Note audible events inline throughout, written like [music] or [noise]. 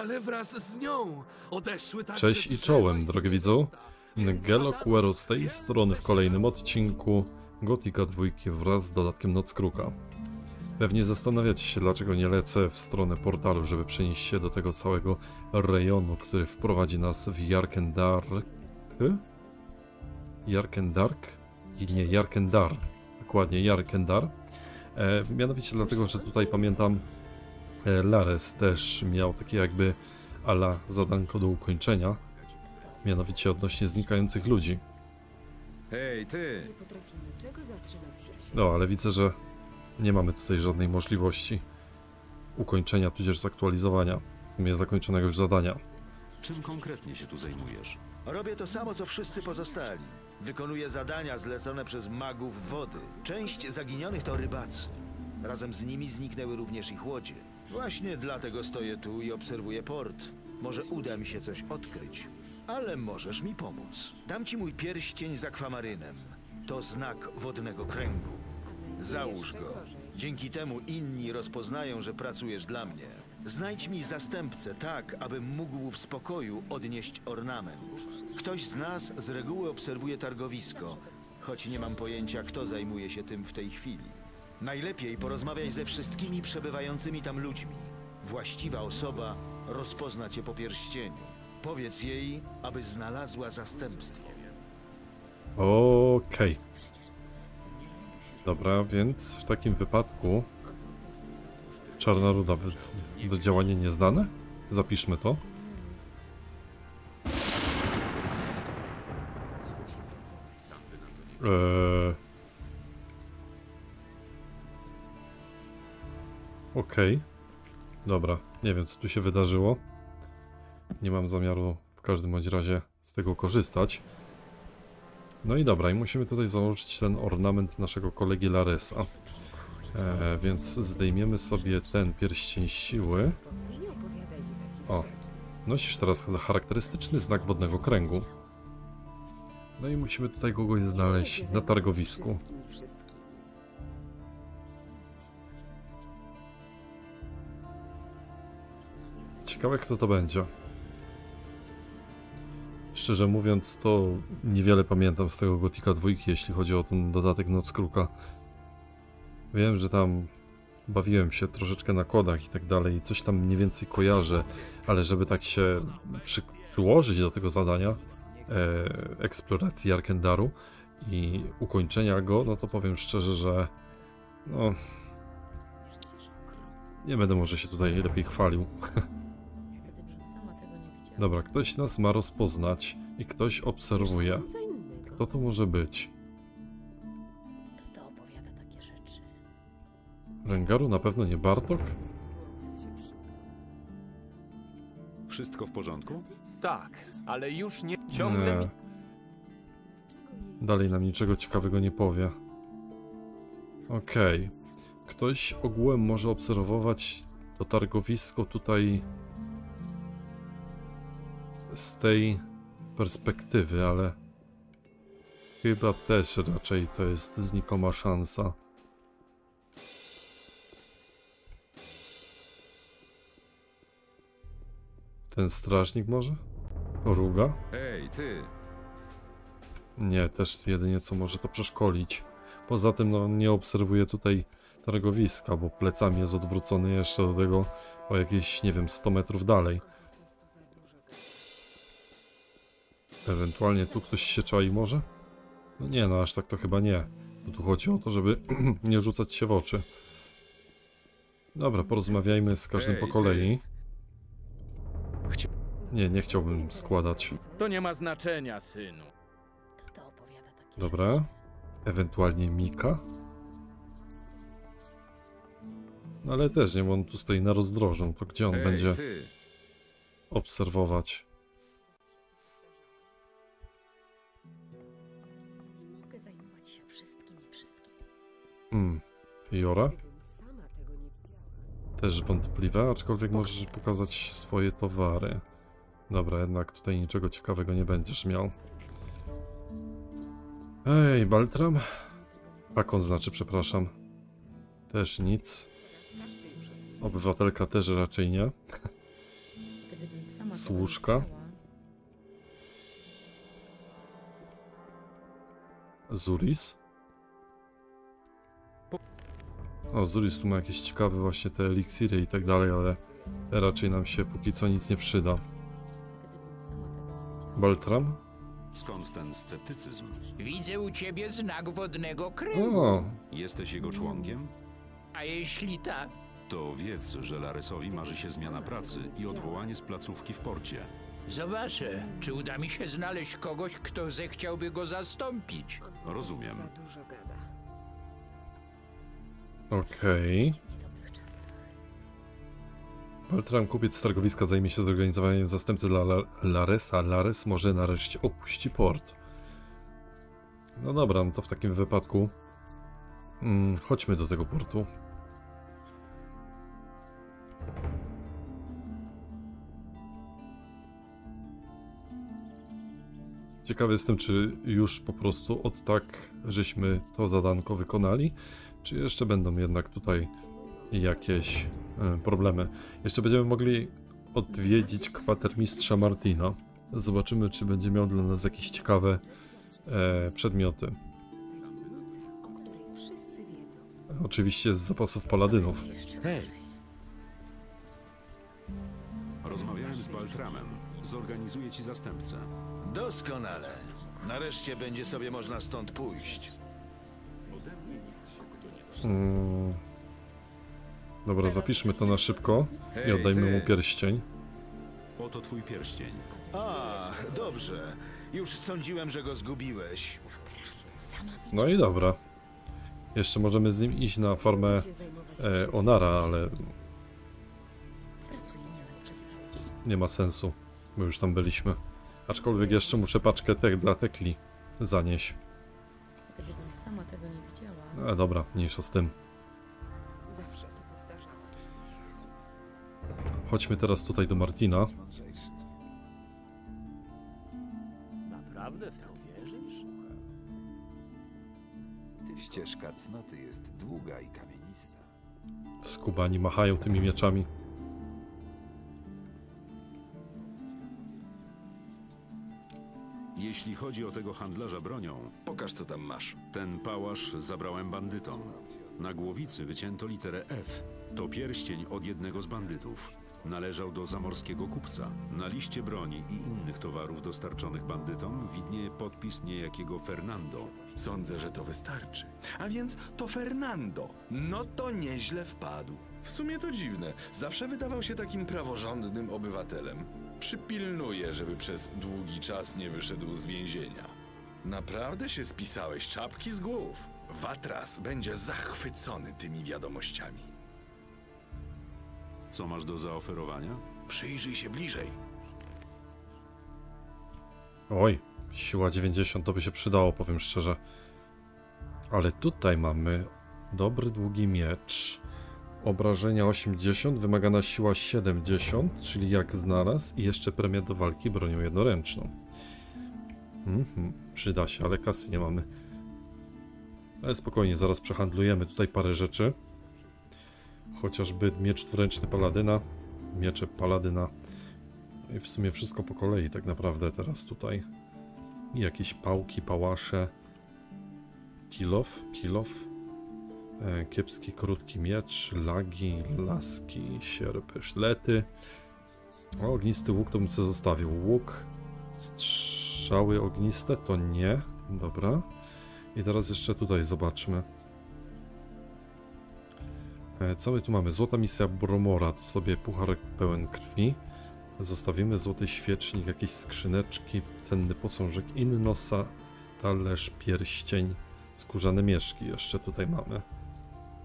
ale wraz z nią odeszły także Cześć i czołem, drogi widzu. Gelo Quero z tej strony w kolejnym odcinku Gotika 2 wraz z dodatkiem Noc Kruka. Pewnie zastanawiacie się, dlaczego nie lecę w stronę portalu, żeby przenieść się do tego całego rejonu, który wprowadzi nas w Jarkendark. Jarkendark? I Nie, Jarkendar. Dokładnie, Jarkendar. E, mianowicie dlatego, że tutaj pamiętam Lares też miał takie jakby ala zadanko do ukończenia, mianowicie odnośnie znikających ludzi. Hej, ty! No, ale widzę, że nie mamy tutaj żadnej możliwości ukończenia, tudzież zaktualizowania zakończonego już zadania. Czym konkretnie się tu zajmujesz? Robię to samo, co wszyscy pozostali. Wykonuję zadania zlecone przez magów wody. Część zaginionych to rybacy. Razem z nimi zniknęły również ich łodzie. Właśnie dlatego stoję tu i obserwuję port. Może uda mi się coś odkryć. Ale możesz mi pomóc. Dam ci mój pierścień z akwamarynem. To znak wodnego kręgu. Załóż go. Dzięki temu inni rozpoznają, że pracujesz dla mnie. Znajdź mi zastępcę tak, abym mógł w spokoju odnieść ornament. Ktoś z nas z reguły obserwuje targowisko, choć nie mam pojęcia, kto zajmuje się tym w tej chwili. Najlepiej porozmawiaj ze wszystkimi przebywającymi tam ludźmi. Właściwa osoba rozpozna cię po pierścieniu. Powiedz jej, aby znalazła zastępstwo. Okej. Dobra, więc w takim wypadku czarna ruda do działania nieznane? Zapiszmy to. Eee... Okej. Dobra, nie wiem co tu się wydarzyło. Nie mam zamiaru w każdym bądź razie z tego korzystać. No i dobra, i musimy tutaj założyć ten ornament naszego kolegi Laresa. E, więc zdejmiemy sobie ten pierścień siły. O. Nosisz teraz charakterystyczny znak wodnego kręgu. No i musimy tutaj kogoś znaleźć na targowisku. Ciekawe kto to będzie. Szczerze mówiąc, to niewiele pamiętam z tego Gotika 2, jeśli chodzi o ten dodatek Noc Kruka. Wiem, że tam bawiłem się troszeczkę na kodach i tak dalej, coś tam mniej więcej kojarzę, ale żeby tak się przy, przyłożyć do tego zadania e, eksploracji Arkendaru i ukończenia go, no to powiem szczerze, że no nie będę może się tutaj lepiej chwalił. [laughs] Dobra, ktoś nas ma rozpoznać i ktoś obserwuje. Kto to może być? Kto to opowiada takie rzeczy? Rengaru na pewno nie Bartok? Wszystko w porządku? Tak, ale już nie ciągle mi... Nie. Dalej nam niczego ciekawego nie powie. Okej. Ktoś ogółem może obserwować to targowisko tutaj z tej perspektywy, ale chyba też raczej to jest znikoma szansa. Ten strażnik może? Ruga? Hej, ty! Nie, też jedynie co może to przeszkolić. Poza tym no, nie obserwuję tutaj targowiska, bo plecami jest odwrócony jeszcze do tego o jakieś, nie wiem, 100 metrów dalej. Ewentualnie tu ktoś się czai może? No nie, no aż tak to chyba nie. Bo tu chodzi o to, żeby [clears throat] nie rzucać się w oczy. Dobra, porozmawiajmy z każdym po kolei. Nie, nie chciałbym składać. To nie ma znaczenia, synu. Dobra. Ewentualnie Mika. No ale też nie, bo on tu stoi na rozdrożu. To gdzie on będzie obserwować? Hmm. Jora? Też wątpliwe, aczkolwiek możesz pokazać swoje towary. Dobra, jednak tutaj niczego ciekawego nie będziesz miał. Ej, Baltram? Akon znaczy, przepraszam. Też nic. Obywatelka też raczej nie. Chciała. Zuris. O, Zuris tu ma jakieś ciekawe właśnie te eliksiry i tak dalej, ale raczej nam się póki co nic nie przyda. Baltram? Skąd ten sceptycyzm? Widzę u ciebie znak wodnego kręgu. O, Jesteś jego członkiem? A jeśli tak, To wiedz, że Laresowi marzy się zmiana pracy i odwołanie z placówki w porcie. zobaczę, czy uda mi się znaleźć kogoś, kto zechciałby go zastąpić. Rozumiem. Za dużo gada. Okej. Baltram, kupiec z targowiska, zajmie się zorganizowaniem zastępcy dla La- Laresa. Lares może nareszcie opuści port. No dobra, no to w takim wypadku mm, chodźmy do tego portu. Ciekawy jestem, czy już po prostu od tak, żeśmy to zadanko wykonali, czy jeszcze będą jednak tutaj jakieś e, problemy. Jeszcze będziemy mogli odwiedzić kwatermistrza Martina. Zobaczymy, czy będzie miał dla nas jakieś ciekawe e, przedmioty. O której wszyscy wiedzą. Oczywiście z zapasów paladynów. Hej, Rozmawiałem z Baltramem. Zorganizuję ci zastępcę. Doskonale. Nareszcie będzie sobie można stąd pójść. Mm. Dobra, zapiszmy to na szybko i oddajmy mu pierścień. Oto twój pierścień. Ach, dobrze. Już sądziłem, że go zgubiłeś. No i dobra. Jeszcze możemy z nim iść na zajmować e. Onara, ale nie ma sensu, bo już tam byliśmy. Aczkolwiek jeszcze muszę paczkę tek dla tekli zanieść. Widziała, E, dobra, mniejsza z tym. zawsze to powtarzała. Chodźmy teraz tutaj do Martina. naprawdę w to wierzysz? Ścieżka cnoty jest długa i kamienista. Skubani machają tymi mieczami. Jeśli chodzi o tego handlarza bronią, Pokaż, co tam masz. ten pałasz zabrałem bandytom. Na głowicy wycięto literę F. To pierścień od jednego z bandytów. Należał do zamorskiego kupca. Na liście broni i innych towarów dostarczonych bandytom widnieje podpis niejakiego Fernando. Sądzę, że to wystarczy. A więc to Fernando. No to nieźle wpadł. W sumie to dziwne. Zawsze wydawał się takim praworządnym obywatelem. Przypilnuję, żeby przez długi czas nie wyszedł z więzienia. Naprawdę się spisałeś czapki z głów. Watras będzie zachwycony tymi wiadomościami. Co masz do zaoferowania? Przyjrzyj się bliżej. Oj, siła 90 to by się przydało, powiem szczerze. Ale tutaj mamy dobry długi miecz. Obrażenia 80, wymagana siła 70, czyli jak znalazł, i jeszcze premia do walki bronią jednoręczną. Mhm, przyda się, ale kasy nie mamy. Ale spokojnie, zaraz przehandlujemy tutaj parę rzeczy. Chociażby miecz dwuręczny paladyna, miecze paladyna. I w sumie wszystko po kolei tak naprawdę teraz tutaj. I jakieś pałki, pałasze. Kilof, kilof. E, kiepski, krótki miecz, lagi, laski, sierpy, szlety. Ognisty łuk to bym sobie zostawił. Łuk, strzały ogniste to nie. Dobra. I teraz jeszcze tutaj zobaczmy. E, Co my tu mamy? Złota misja Bromora, to sobie pucharek pełen krwi. Zostawimy złoty świecznik, jakieś skrzyneczki, cenny posążek innosa, talerz, pierścień, skórzane mieszki jeszcze tutaj mamy.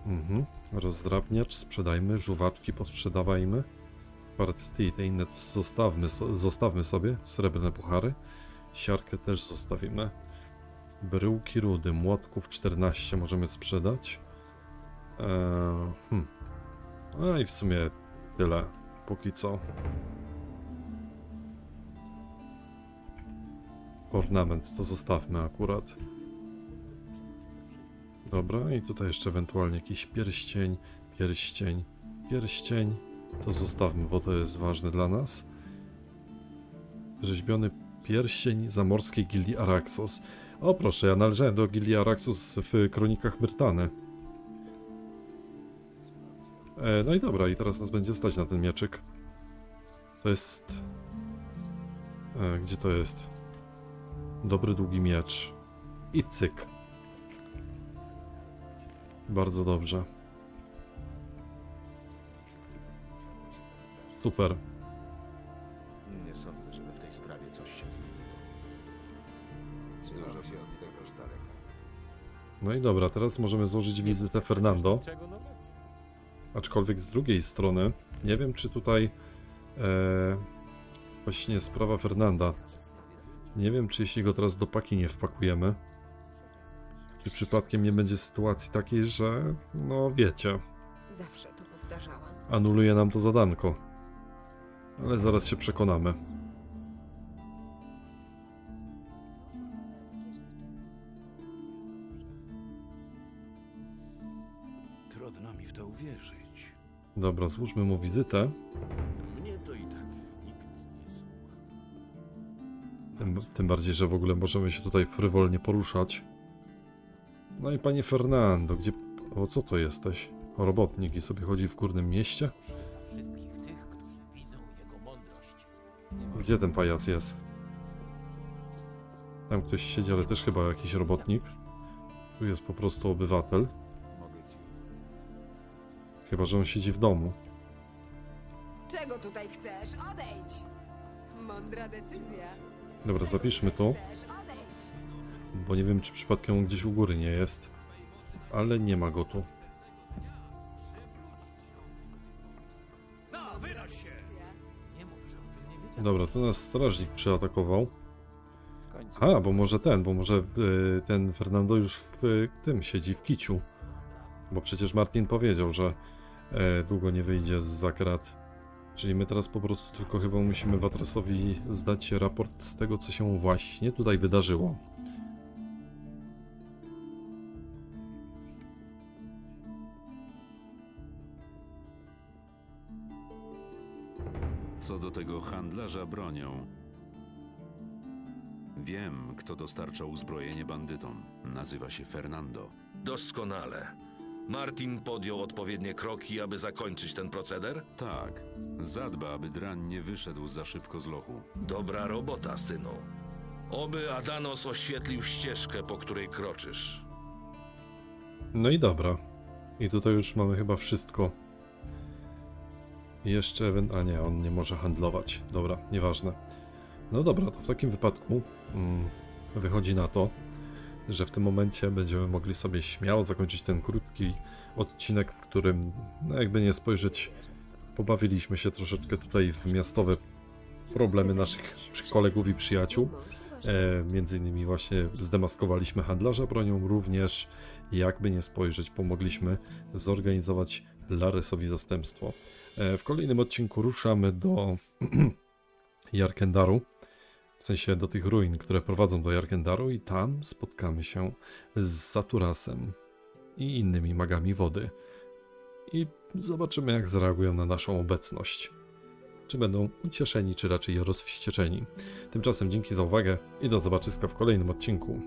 Mhm. Rozdrabniacz, sprzedajmy, żuwaczki posprzedawajmy. Kwarcyty i te inne zostawmy, zostawmy sobie, srebrne puchary. Siarkę też zostawimy. Bryłki rudy, młotków 14 możemy sprzedać. Eee, hmm. No i w sumie tyle, póki co. Ornament to zostawmy akurat. Dobra, i tutaj jeszcze ewentualnie jakiś pierścień, pierścień, pierścień. To zostawmy, bo to jest ważne dla nas. Rzeźbiony pierścień zamorskiej gildii Araxos. O proszę, ja należałem do gildii Araxos w kronikach Myrtany. E, no i dobra, i teraz nas będzie stać na ten mieczyk. To jest... E, gdzie to jest? Dobry długi miecz. I cyk. Bardzo dobrze. Super. Nie sądzę, żeby w tej sprawie coś się zmieniło. Dużo się od tego z daleka. No i dobra, teraz możemy złożyć wizytę Fernando. Aczkolwiek z drugiej strony, nie wiem czy tutaj e, właśnie sprawa Fernanda. Nie wiem czy jeśli go teraz do paki nie wpakujemy, czy przypadkiem nie będzie sytuacji takiej, że no wiecie, Zawsze to powtarzałam. anuluje nam to zadanko. Ale zaraz się przekonamy. Trudno mi w to uwierzyć. Dobra, złóżmy mu wizytę. Mnie to i tak nikt nie słucha. Tym, tym bardziej, że w ogóle możemy się tutaj frywolnie poruszać. No i panie Fernando, gdzie... O, co to jesteś? Robotnik i sobie chodzi w górnym mieście? Wszystkich tych, którzy widzą jego mądrość. Gdzie ten pajac jest? Tam ktoś siedzi, ale też chyba jakiś robotnik. Tu jest po prostu obywatel. Chyba, że on siedzi w domu. Czego tutaj chcesz? Odejdź! Mądra decyzja. Dobra, zapiszmy to! Bo nie wiem, czy przypadkiem gdzieś u góry nie jest. Ale nie ma go tu. Dobra, to nas strażnik końcu. A, bo może ten, bo może y, ten Fernando już w y, tym siedzi w kiciu. Bo przecież Martin powiedział, że e, długo nie wyjdzie z zakrat. Czyli my teraz po prostu tylko chyba musimy Watrasowi zdać raport z tego, co się właśnie tutaj wydarzyło. Co do tego handlarza bronią. Wiem, kto dostarczał uzbrojenie bandytom. Nazywa się Fernando. Doskonale. Martin podjął odpowiednie kroki, aby zakończyć ten proceder? Tak, zadba, aby drań nie wyszedł za szybko z lochu. Dobra robota, synu. Oby Adanos oświetlił ścieżkę, po której kroczysz. No i dobra. I tutaj już mamy chyba wszystko. Jeszcze, a nie, on nie może handlować. Dobra, nieważne. No dobra, to w takim wypadku mm, wychodzi na to, że w tym momencie będziemy mogli sobie śmiało zakończyć ten krótki odcinek, w którym, no jakby nie spojrzeć, pobawiliśmy się troszeczkę tutaj w miastowe problemy naszych kolegów i przyjaciół. E, między innymi właśnie zdemaskowaliśmy handlarza bronią, również jakby nie spojrzeć, pomogliśmy zorganizować Laresowi zastępstwo. E, w kolejnym odcinku ruszamy do [clears throat] Jarkendaru, w sensie do tych ruin, które prowadzą do Jarkendaru i tam spotkamy się z Saturasem i innymi magami wody. I zobaczymy jak zareagują na naszą obecność. Czy będą ucieszeni, czy raczej rozwścieczeni. Tymczasem dzięki za uwagę i do zobaczyska w kolejnym odcinku.